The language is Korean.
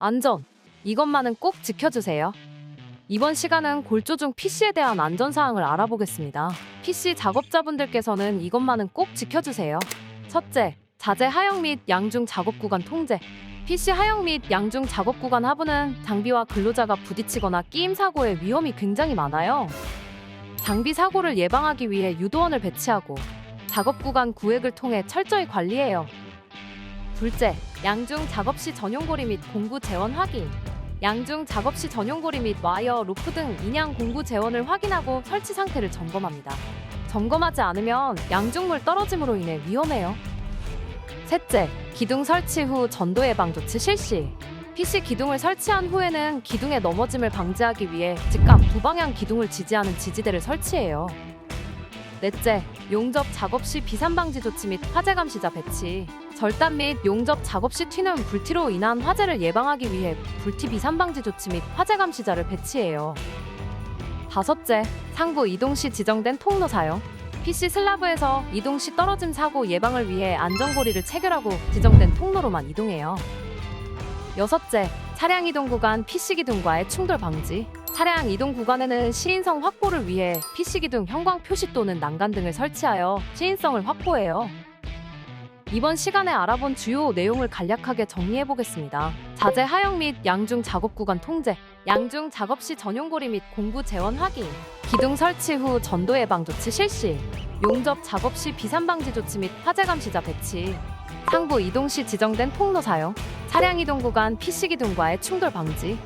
안전. 이것만은 꼭 지켜주세요. 이번 시간은 골조 중 PC에 대한 안전사항을 알아보겠습니다. PC 작업자분들께서는 이것만은 꼭 지켜주세요. 첫째, 자재 하역 및 양중 작업 구간 통제. PC 하역 및 양중 작업 구간 하부는 장비와 근로자가 부딪히거나 끼임 사고의 위험이 굉장히 많아요. 장비 사고를 예방하기 위해 유도원을 배치하고 작업 구간 구획을 통해 철저히 관리해요. 둘째, 양중 작업 시 전용고리 및 공구 재원 확인. 양중 작업 시 전용고리 및 와이어, 로프 등 인양 공구 재원을 확인하고 설치 상태를 점검합니다. 점검하지 않으면 양중물 떨어짐으로 인해 위험해요. 셋째, 기둥 설치 후 전도 예방 조치 실시. PC 기둥을 설치한 후에는 기둥의 넘어짐을 방지하기 위해 직각 두 방향 기둥을 지지하는 지지대를 설치해요. 넷째, 용접 작업 시 비산 방지 조치 및 화재 감시자 배치. 절단 및 용접 작업 시 튀는 불티로 인한 화재를 예방하기 위해 불티 비산 방지 조치 및 화재 감시자를 배치해요. 다섯째, 상부 이동 시 지정된 통로 사용. PC 슬라브에서 이동 시 떨어짐 사고 예방을 위해 안전고리를 체결하고 지정된 통로로만 이동해요. 여섯째, 차량 이동 구간 PC 기둥과의 충돌 방지. 차량 이동 구간에는 시인성 확보를 위해 PC 기둥 형광 표시 또는 난간 등을 설치하여 시인성을 확보해요. 이번 시간에 알아본 주요 내용을 간략하게 정리해 보겠습니다. 자재 하역 및 양중 작업 구간 통제, 양중 작업 시 전용고리 및 공구 재원 확인, 기둥 설치 후 전도 예방 조치 실시, 용접 작업 시 비산 방지 조치 및 화재 감시자 배치, 상부 이동 시 지정된 통로 사용, 차량 이동 구간 PC 기둥과의 충돌 방지,